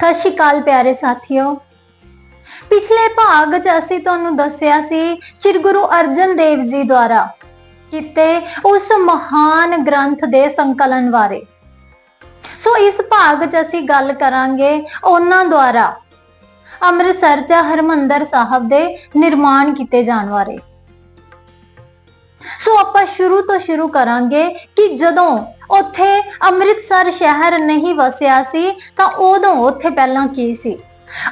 ਸਤਿ ਸ਼੍ਰੀ ਅਕਾਲ ਪਿਆਰੇ ਸਾਥੀਓ। ਪਿਛਲੇ ਭਾਗ 'ਚ ਅਸੀਂ ਤੁਹਾਨੂੰ ਦੱਸਿਆ ਸੀ ਸ੍ਰੀ ਗੁਰੂ ਅਰਜਨ ਦੇਵ ਜੀ ਦੁਆਰਾ ਕੀਤੇ ਉਸ ਮਹਾਨ ਗ੍ਰੰਥ ਦੇ ਸੰਕਲਨ ਬਾਰੇ। ਸੋ ਇਸ ਭਾਗ 'ਚ ਅਸੀਂ ਗੱਲ ਕਰਾਂਗੇ ਉਹਨਾਂ ਦੁਆਰਾ ਅੰਮ੍ਰਿਤਸਰ 'ਚ ਹਰਮੰਦਰ ਸਾਹਿਬ ਦੇ ਨਿਰਮਾਣ ਕੀਤੇ ਜਾਣ ਬਾਰੇ। ਸੋ ਆਪਾਂ ਸ਼ੁਰੂ ਤੋਂ ਸ਼ੁਰੂ ਕਰਾਂਗੇ ਕਿ ਜਦੋਂ ਉੱਥੇ ਅੰਮ੍ਰਿਤਸਰ ਸ਼ਹਿਰ ਨਹੀਂ ਵਸਿਆ ਸੀ, ਤਾਂ ਉਦੋਂ ਉੱਥੇ ਪਹਿਲਾਂ ਕੀ ਸੀ?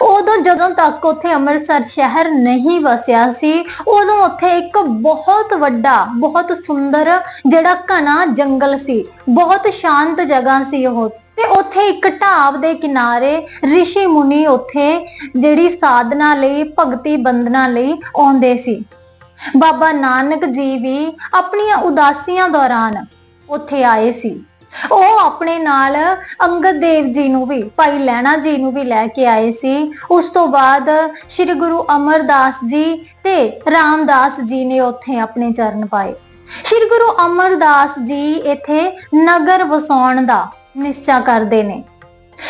ਉਦੋਂ ਜਦੋਂ ਤੱਕ ਉੱਥੇ ਅੰਮ੍ਰਿਤਸਰ ਸ਼ਹਿਰ ਨਹੀਂ ਵਸਿਆ ਸੀ, ਉਦੋਂ ਉੱਥੇ ਇੱਕ ਬਹੁਤ ਵੱਡਾ, ਬਹੁਤ ਸੁੰਦਰ ਜਿਹੜਾ ਘਣਾ ਜੰਗਲ ਸੀ, ਬਹੁਤ ਸ਼ਾਂਤ ਜਗ੍ਹਾ ਸੀ ਉਹ। ਤੇ ਉੱਥੇ ਇੱਕ ਢਾਬ ਦੇ ਕਿਨਾਰੇ ઋષਿ ਮੁਨੀ ਉੱਥੇ ਜਿਹੜੀ ਸਾਧਨਾ ਲਈ, ਭਗਤੀ ਬੰਦਨਾ ਲਈ ਆਉਂਦੇ ਸੀ। ਬਾਬਾ ਨਾਨਕ ਜੀ ਵੀ ਆਪਣੀਆਂ ਉਦਾਸੀਆਂ ਦੌਰਾਨ ਉੱਥੇ ਆਏ ਸੀ। ਉਹ ਆਪਣੇ ਨਾਲ ਅੰਗਦ ਦੇਵ ਜੀ ਨੂੰ ਵੀ, ਭਾਈ ਲੈਣਾ ਜੀ ਨੂੰ ਵੀ ਲੈ ਕੇ ਆਏ ਸੀ। ਉਸ ਤੋਂ ਬਾਅਦ ਸ੍ਰੀ ਗੁਰੂ ਅਮਰਦਾਸ ਜੀ ਤੇ ਰਾਮਦਾਸ ਜੀ ਨੇ ਉੱਥੇ ਆਪਣੇ ਚਰਨ ਪਾਏ। ਸ੍ਰੀ ਗੁਰੂ ਅਮਰਦਾਸ ਜੀ ਇੱਥੇ ਨਗਰ ਵਸਾਉਣ ਦਾ ਨਿਸ਼ਚਾ ਕਰਦੇ ਨੇ।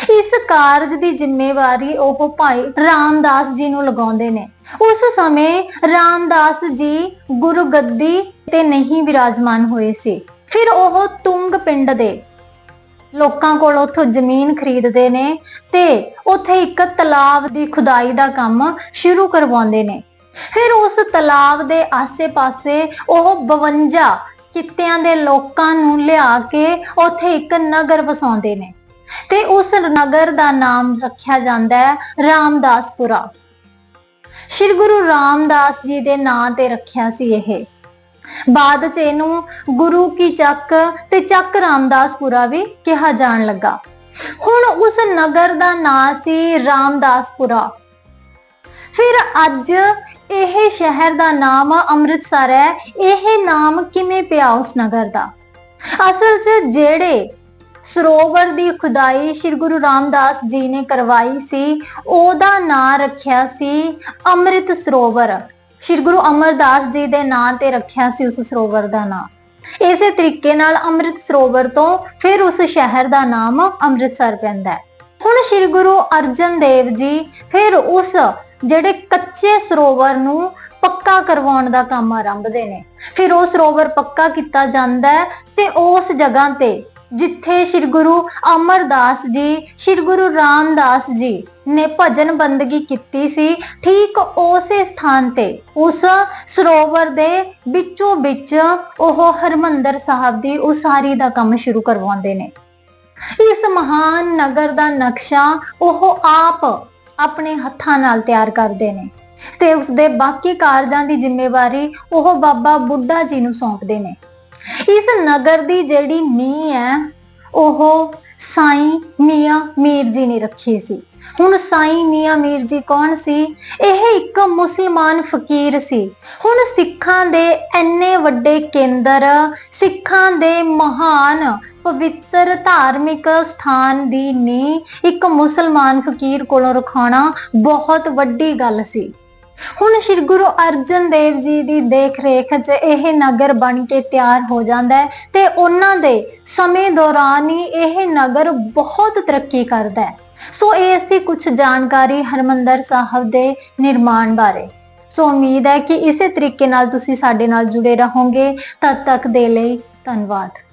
ਇਸ ਕਾਰਜ ਦੀ ਜ਼ਿੰਮੇਵਾਰੀ ਉਹ ਭਾਈ ਰਾਮਦਾਸ ਜੀ ਨੂੰ ਲਗਾਉਂਦੇ ਨੇ। ਉਸ ਸਮੇਂ ਰਾਮਦਾਸ ਜੀ ਗੁਰੂ ਗੱਦੀ ਤੇ ਨਹੀਂ ਵਿਰਾਜਮਾਨ ਹੋਏ ਸੀ। ਫਿਰ ਉਹ ਤੁੰਗ ਪਿੰਡ ਦੇ ਲੋਕਾਂ ਕੋਲ ਉੱਥੋਂ ਜ਼ਮੀਨ ਖਰੀਦਦੇ ਨੇ ਤੇ ਉੱਥੇ ਇੱਕ ਤਲਾਬ ਦੀ ਖੁਦਾਈ ਦਾ ਕੰਮ ਸ਼ੁਰੂ ਕਰਵਾਉਂਦੇ ਨੇ। ਫਿਰ ਉਸ ਤਲਾਬ ਦੇ ਆਸੇ-ਪਾਸੇ ਉਹ 52 ਕਿੱਤਿਆਂ ਦੇ ਲੋਕਾਂ ਨੂੰ ਲਿਆ ਕੇ ਉੱਥੇ ਇੱਕ ਨਗਰ ਵਸਾਉਂਦੇ ਨੇ ਤੇ ਉਸ ਨਗਰ ਦਾ ਨਾਮ ਰੱਖਿਆ ਜਾਂਦਾ ਹੈ ਰਾਮਦਾਸਪੁਰਾ। ਸ਼੍ਰੀ ਗੁਰੂ ਰਾਮਦਾਸ ਜੀ ਦੇ ਨਾਂ ਤੇ ਰੱਖਿਆ ਸੀ ਇਹ। ਬਾਅਦ ਚ ਇਹਨੂੰ ਗੁਰੂ ਕੀ ਚੱਕ ਤੇ ਚੱਕ ਰਾਮਦਾਸਪੁਰਾ ਵੀ ਕਿਹਾ ਜਾਣ ਲੱਗਾ। ਹੁਣ ਉਸ ਨਗਰ ਦਾ ਨਾਂ ਸੀ ਰਾਮਦਾਸਪੁਰਾ। ਫਿਰ ਅੱਜ ਇਹ ਸ਼ਹਿਰ ਦਾ ਨਾਮ ਅੰਮ੍ਰਿਤਸਰ ਹੈ। ਇਹ ਨਾਮ ਕਿਵੇਂ ਪਿਆ ਉਸ ਨਗਰ ਦਾ? ਅਸਲ 'ਚ ਜਿਹੜੇ ਸਰੋਵਰ ਦੀ ਖੁਦਾਈ ਸ੍ਰੀ ਗੁਰੂ ਰਾਮਦਾਸ ਜੀ ਨੇ ਕਰਵਾਈ ਸੀ, ਉਹਦਾ ਨਾਂ ਰੱਖਿਆ ਸੀ ਅੰਮ੍ਰਿਤ ਸਰੋਵਰ। ਸ੍ਰੀ ਗੁਰੂ ਅਮਰਦਾਸ ਜੀ ਦੇ ਨਾਂ ਤੇ ਰੱਖਿਆ ਸੀ ਉਸ ਸਰੋਵਰ ਦਾ ਨਾਂ। ਇਸੇ ਤਰੀਕੇ ਨਾਲ ਅੰਮ੍ਰਿਤ ਸਰੋਵਰ ਤੋਂ ਫਿਰ ਉਸ ਸ਼ਹਿਰ ਦਾ ਨਾਮ ਅੰਮ੍ਰਿਤਸਰ ਪੈਂਦਾ ਹੈ। ਹੁਣ ਸ੍ਰੀ ਗੁਰੂ ਅਰਜਨ ਦੇਵ ਜੀ ਫਿਰ ਉਸ ਜਿਹੜੇ ਕੱਚੇ ਸਰੋਵਰ ਨੂੰ ਪੱਕਾ ਕਰਵਾਉਣ ਦਾ ਕੰਮ ਆਰੰਭਦੇ ਨੇ। ਫਿਰ ਉਹ ਸਰੋਵਰ ਪੱਕਾ ਕੀਤਾ ਜਾਂਦਾ ਹੈ ਤੇ ਉਸ ਜਗ੍ਹਾ ਤੇ ਜਿੱਥੇ ਸ੍ਰੀ ਗੁਰੂ ਅਮਰਦਾਸ ਜੀ, ਸ੍ਰੀ ਗੁਰੂ ਰਾਮਦਾਸ ਜੀ ਨੇ ਭਜਨ ਬੰਦਗੀ ਕੀਤੀ ਸੀ, ਠੀਕ ਉਸੇ ਸਥਾਨ ਤੇ, ਉਸ ਸਰੋਵਰ ਦੇ ਵਿੱਚੋਂ ਵਿੱਚ ਉਹ ਹਰਮੰਦਰ ਸਾਹਿਬ ਦੀ ਉਸਾਰੀ ਦਾ ਕੰਮ ਸ਼ੁਰੂ ਕਰਵਾਉਂਦੇ ਨੇ। ਇਸ ਮਹਾਨ ਨਗਰ ਦਾ ਨਕਸ਼ਾ ਉਹ ਆਪ ਆਪਣੇ ਹੱਥਾਂ ਨਾਲ ਤਿਆਰ ਕਰਦੇ ਨੇ ਤੇ ਉਸ ਦੇ ਬਾਕੀ ਕਾਰਜਾਂ ਦੀ ਜ਼ਿੰਮੇਵਾਰੀ ਉਹ ਬਾਬਾ ਬੁੱਢਾ ਜੀ ਨੂੰ ਸੌਂਪਦੇ ਨੇ। ਇਸ ਨਗਰ ਦੀ ਜਿਹੜੀ ਨੀਂਹ ਹੈ, ਉਹ ਸਾਈਂ ਮੀਆਂ ਮੀਰ ਜੀ ਨੇ ਰੱਖੀ ਸੀ। ਹੁਣ ਸਾਈਂ ਮੀਆਂ ਮੀਰ ਜੀ ਕੌਣ ਸੀ? ਇਹ ਇੱਕ ਮੁਸਲਮਾਨ ਫਕੀਰ ਸੀ। ਹੁਣ ਸਿੱਖਾਂ ਦੇ ਐਨੇ ਵੱਡੇ ਕੇਂਦਰ, ਸਿੱਖਾਂ ਦੇ ਮਹਾਨ ਪਵਿੱਤਰ ਧਾਰਮਿਕ ਸਥਾਨ ਦੀ ਨੀਂਹ ਇੱਕ ਮੁਸਲਮਾਨ ਫਕੀਰ ਕੋਲੋਂ ਰਖਾਉਣਾ ਬਹੁਤ ਵੱਡੀ ਗੱਲ ਸੀ। ਹੁਣ ਸ੍ਰੀ ਗੁਰੂ ਅਰਜਨ ਦੇਵ ਜੀ ਦੀ ਦੇਖ ਰੇਖ 'ਚ ਇਹ ਨਗਰ ਬਣ ਕੇ ਤਿਆਰ ਹੋ ਜਾਂਦਾ ਹੈ ਤੇ ਉਹਨਾਂ ਦੇ ਸਮੇਂ ਦੌਰਾਨ ਹੀ ਇਹ ਨਗਰ ਬਹੁਤ ਤਰੱਕੀ ਕਰਦਾ ਹੈ। ਸੋ ਇਹ ਅਸੀਂ ਕੁਝ ਜਾਣਕਾਰੀ ਹਰਮੰਦਰ ਸਾਹਿਬ ਦੇ ਨਿਰਮਾਣ ਬਾਰੇ। ਸੋ ਉਮੀਦ ਹੈ ਕਿ ਇਸੇ ਤਰੀਕੇ ਨਾਲ ਤੁਸੀਂ ਸਾਡੇ ਨਾਲ ਜੁੜੇ ਰਹੋਗੇ। ਤਦ ਤੱਕ ਦੇ ਲਈ ਧੰਨਵਾਦ।